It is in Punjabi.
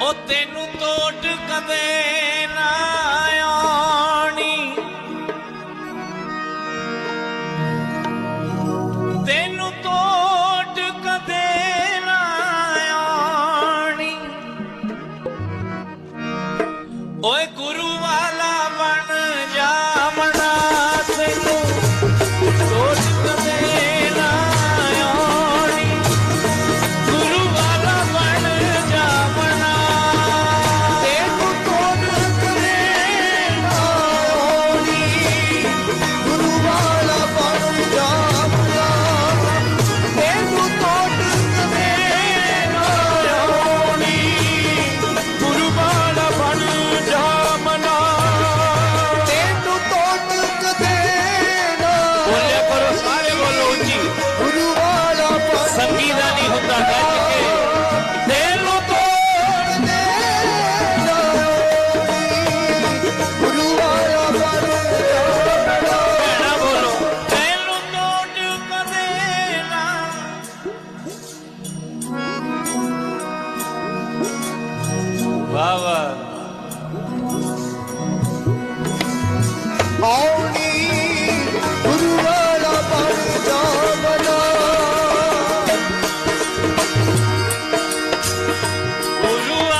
ਉਹ ਤੈਨੂੰ ਤੋਟ ਕਦੇ ਨਾ ਆਣੀ ਤੈਨੂੰ ਤੋਟ ਕਦੇ ਨਾ ਆਣੀ ਓਏ ਗੁਰੂ Baba. Oh.